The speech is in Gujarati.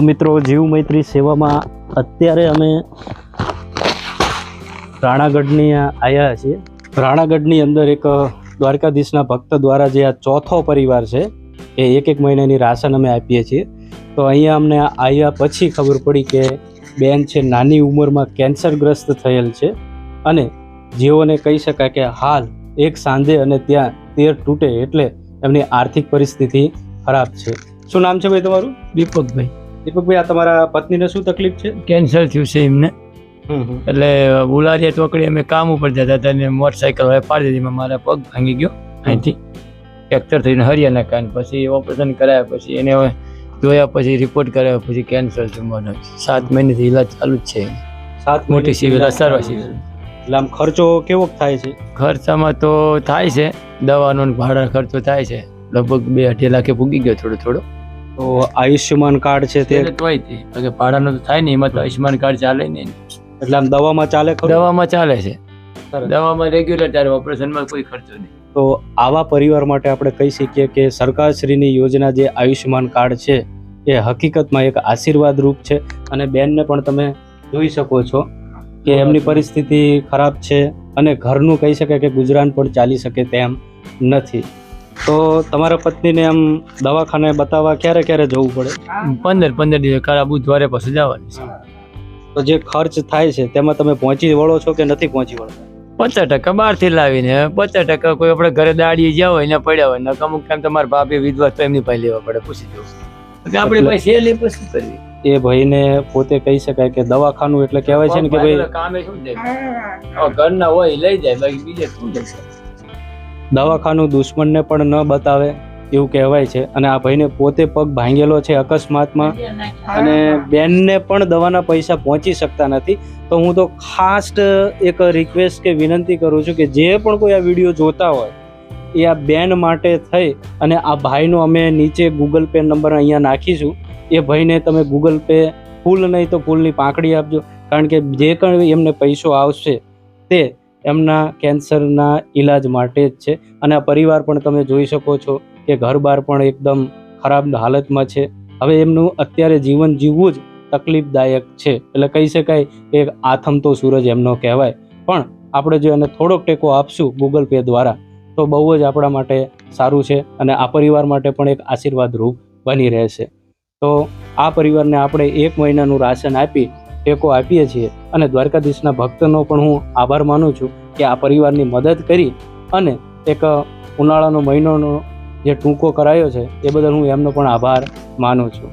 મિત્રો, જીવ મૈત્રી સેવામાં અત્યારે અમે રાણાગઢની આવ્યા છીએ. રાણાગઢની અંદર એક દ્વારકાધીશના ભક્ત દ્વારા જે આ ચોથો પરિવાર છે, એ એક એક મહિનાની રાશન અમે આપીએ છીએ. તો અહીંયા અમને આવ્યા પછી ખબર પડી કે બેન છે, નાની ઉંમરમાં કેન્સરગ્રસ્ત થયેલ છે અને જેઓને કહી શકાય કે હાલ એક સાંજે અને ત્યાં તેર તૂટે એટલે એમની આર્થિક પરિસ્થિતિ ખરાબ છે. શું નામ છે ભાઈ તમારું? દીપકભાઈ દીપકભાઈ આ તમારા પત્નીને શું તકલીફ છે? કેન્સર થયું છે એમને. એટલે બુલારીયા ચોકડી અમે કામ ઉપર જતા હતા અને મોટરસાઇકલ હવે પાડી દીધી. મારા પગ ભાંગી ગયો અહીંથી. ફ્રેક્ચર થઈને હરિયાના કાન પછી ઓપરેશન કરાયા પછી એને હવે જોયા પછી રિપોર્ટ કરાયા પછી કેન્સર થયું. મને સાત મહિનેથી ઇલાજ ચાલુ જ છે. સાત મોટી સિવિલ અસારવા સિવિલ. એટલે આમ ખર્ચો કેવો થાય છે? ખર્ચામાં તો થાય છે. દવાનો ભાડા ખર્ચો થાય છે. લગભગ બે અઢી લાખે ભૂગી ગયો થોડો થોડો. તો આયુષ્યમાન કાર્ડ છે તે? તોય ભાડાનો તો થાય નહીં એમાં તો આયુષ્યમાન કાર્ડ ચાલે નહીં એટલે આમ દવામાં ચાલે દવામાં ચાલે છે. દવામાં રેગ્યુલર ચાલે ઓપરેશનમાં કોઈ ખર્ચો નહીં. તો આવા પરિવાર માટે આપણે કહી શકીએ કે સરકારશ્રીની યોજના જે આયુષ્યમાન કાર્ડ છે એ હકીકતમાં એક આશીર્વાદ રૂપ છે. અને બેનને પણ તમે જોઈ શકો છો કે એમની પરિસ્થિતિ ખરાબ છે અને ઘરનું કહી શકે કે ગુજરાન પણ ચાલી શકે તેમ નથી. તો તમારા પત્નીને આમ દવાખાને બતાવવા ક્યારે ક્યારે જવું પડે? પંદર પંદર દિવસ કાળા બુધવારે પછી જવાની છે. તો જે ખર્ચ થાય છે તેમાં તમે પહોંચી વળો છો કે નથી પહોંચી વળતા? પચાસ ટકા બહારથી લાવીને પચાસ ટકા કોઈ આપણે ઘરે દાડીએ જ્યાં હોય ને પડ્યા હોય ને અમુક ટાઈમ તમારા ભાભી વિધવા તો એમની પાસે લેવા પડે પૂછી જવું આપણે આપણી પાસે લે પછી કરવી. એ ભાઈને પોતે કહી શકાય કે દવાખાનું એટલે કહેવાય છે ને કે ભાઈ કામે શું જાય? ઘરના હોય લઈ જાય બાકી બીજે શું જશે દવાખાનું દુશ્મનને પણ ન બતાવે એવું કહેવાય છે. અને આ ભાઈને પોતે પગ ભાંગેલો છે અકસ્માતમાં અને બેનને પણ દવાના પૈસા પહોંચી શકતા નથી. તો હું તો ખાસ એક રિક્વેસ્ટ કે વિનંતી કરું છું કે જે પણ કોઈ આ વીડિયો જોતા હોય, એ આ બેન માટે થઈ અને આ ભાઈનો અમે નીચે ગૂગલ પે નંબર અહીંયા નાખીશું. એ ભાઈને તમે ગૂગલ પે ફૂલ નહીં તો ફૂલની પાંખડી આપજો. કારણ કે જે કંઈ એમને પૈસો આવશે તે એમના કેન્સરના ઈલાજ માટે જ છે. અને આ પરિવાર પણ તમે જોઈ શકો છો કે ઘર બાર પણ એકદમ ખરાબ હાલતમાં છે. હવે એમનું અત્યારે જીવન જીવવું જ તકલીફદાયક છે. એટલે કહી શકાય કે આથમ આથમતો સૂરજ એમનો કહેવાય. પણ આપણે જો એને થોડોક ટેકો આપશું ગૂગલ પે દ્વારા, તો બહુ જ આપણા માટે સારું છે અને આ પરિવાર માટે પણ એક આશીર્વાદ રૂપ બની રહેશે. તો આ પરિવારને આપણે એક મહિનાનું રાશન આપી ટેકો આપીએ છીએ. અને દ્વારકાધીશના ભક્તનો પણ હું આભાર માનું છું કે આ પરિવારની મદદ કરી અને એક ઉનાળાનો મહિનોનો જે ટૂંકો કરાયો છે, એ બદલ હું એમનો પણ આભાર માનું છું.